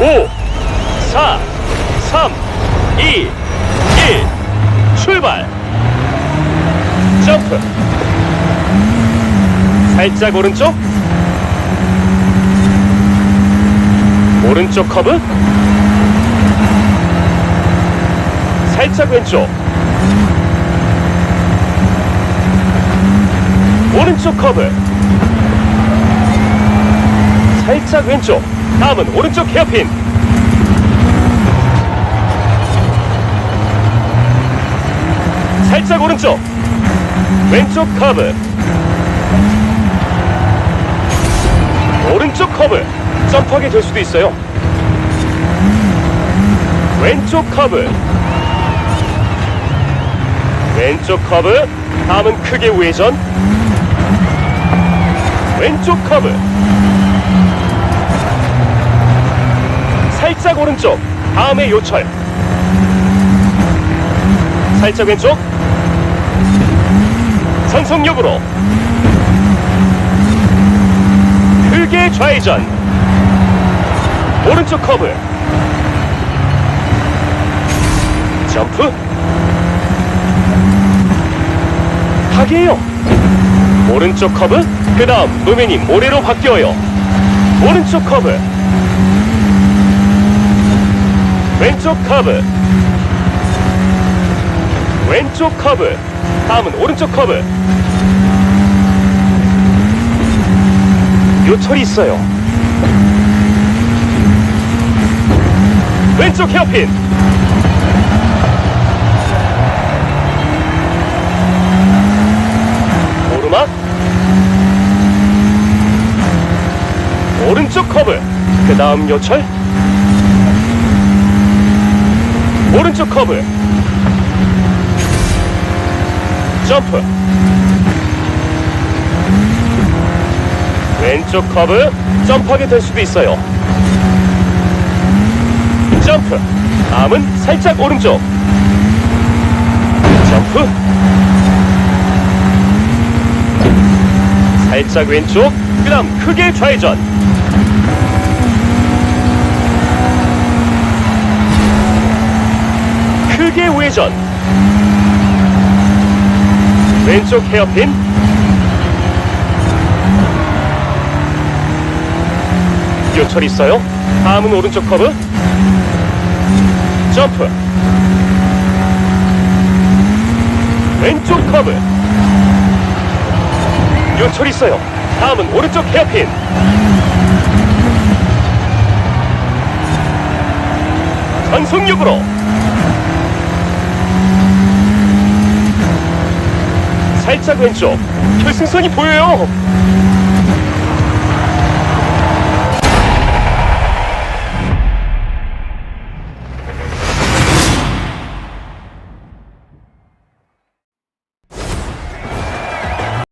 5, 4, 3, 2, 1. 출발. 점프. 살짝 오른쪽. 오른쪽 커브. 살짝 왼쪽. 오른쪽 커브. 살짝 왼쪽. 다음은 오른쪽 헤어핀. 살짝 오른쪽. 왼쪽 커브. 오른쪽 커브. 점프하게 될 수도 있어요. 왼쪽 커브. 왼쪽 커브. 다음은 크게 우회전. 왼쪽 커브. 살짝 오른쪽. 다음에 요철. 살짝 왼쪽. 선속력으로. 크게 좌회전. 오른쪽 커브. 점프. 하게요. 오른쪽 커브. 그 다음 노면이 모래로 바뀌어요. 오른쪽 커브. 왼쪽 커브. 왼쪽 커브. 다음은 오른쪽 커브. 요철이 있어요. 왼쪽 헤어핀. 오르막. 오른쪽 커브. 그 다음 요철. 오른쪽 커브. 점프. 왼쪽 커브. 점프하게 될 수도 있어요. 점프. 다음은 살짝 오른쪽. 점프. 살짝 왼쪽. 그 다음 크게 좌회전. 크게 우회전. 왼쪽 헤어핀. 요철 있어요. 다음은 오른쪽 커브. 점프. 왼쪽 커브. 요철 있어요. 다음은 오른쪽 헤어핀. 전속력으로. 살짝 왼쪽. 결승선이 보여요.